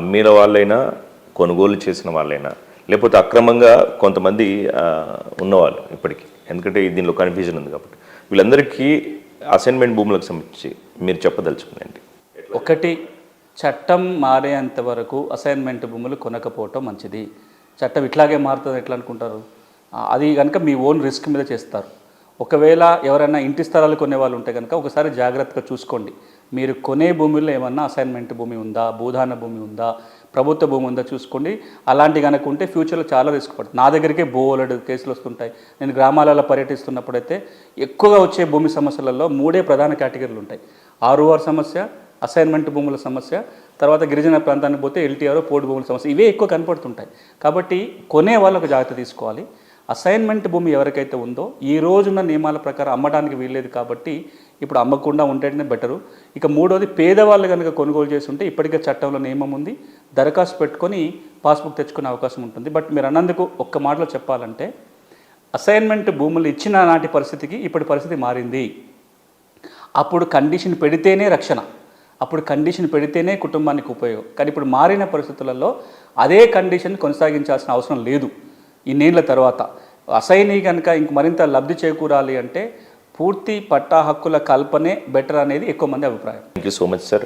అమ్మిన వాళ్ళైనా కొనుగోలు చేసిన వాళ్ళైనా లేకపోతే అక్రమంగా కొంతమంది ఉన్నవాళ్ళు ఇప్పటికీ. ఎందుకంటే దీనిలో కన్ఫ్యూజన్ ఉంది కాబట్టి. వీళ్ళందరికీ అసైన్మెంట్ భూములకు సంబంధించి మీరు చెప్పదలుచుకుందండి ఒకటి చట్టం మారేంత వరకు అసైన్మెంట్ భూములు కొనకపోవటం మంచిది. చట్టం ఇట్లాగే మారుతుంది ఎట్లా అనుకుంటారు? అది కనుక మీ ఓన్ రిస్క్ మీద చేస్తారు. ఒకవేళ ఎవరైనా ఇంటి స్థలాలు కొనే వాళ్ళు ఉంటే కనుక ఒకసారి జాగ్రత్తగా చూసుకోండి. మీరు కొనే భూమిలో ఏమన్నా అసైన్మెంట్ భూమి ఉందా భూధాన భూమి ఉందా ప్రభుత్వ భూమి ఉందా చూసుకోండి. అలాంటి కనుక ఉంటే ఫ్యూచర్లో చాలా రిస్క్ పడుతుంది. నా దగ్గరికే బోలెడు కేసులు వస్తుంటాయి. నేను గ్రామాలలో పర్యటిస్తున్నప్పుడైతే ఎక్కువగా వచ్చే భూమి సమస్యలలో మూడే ప్రధాన కేటగిరీలు ఉంటాయి. ఆర్ఓఆర్ సమస్య అసైన్మెంట్ భూముల సమస్య తర్వాత గిరిజన ప్రాంతానికి పోతే ఎల్టీఆర్ పోర్టు భూముల సమస్య. ఇవే ఎక్కువ కనపడుతుంటాయి. కాబట్టి కొనే వాళ్ళకు జాగ్రత్త తీసుకోవాలి. అసైన్మెంట్ భూమి ఎవరికైతే ఉందో ఈ రోజున్న నియమాల ప్రకారం అమ్మడానికి వీల్లేదు కాబట్టి ఇప్పుడు అమ్మకుండా ఉంటేనే బెటరు. ఇక మూడోది పేదవాళ్ళు కనుక కొనుగోలు చేసి ఉంటే ఇప్పటికే చట్టంలో నియమం ఉంది. దరఖాస్తు పెట్టుకొని పాస్బుక్ తెచ్చుకునే అవకాశం ఉంటుంది. బట్ మీరు అన్నందుకు ఒక్క మాటలో చెప్పాలంటే అసైన్మెంట్ భూములు ఇచ్చిన నాటి పరిస్థితికి ఇప్పటి పరిస్థితి మారింది. అప్పుడు కండిషన్ పెడితేనే రక్షణ. అప్పుడు కండిషన్ పెడితేనే కుటుంబానికి ఉపయోగం. కానీ ఇప్పుడు మారిన పరిస్థితులలో అదే కండిషన్ కొనసాగించాల్సిన అవసరం లేదు. ఇన్నేళ్ళ తర్వాత. అసైనీ కనుక ఇంక మరింత లబ్ధి చేకూరాలి అంటే పూర్తి పట్టా హక్కుల కల్పనే బెటర్ అనేది ఎక్కువ మంది అభిప్రాయం. Thank you so much sir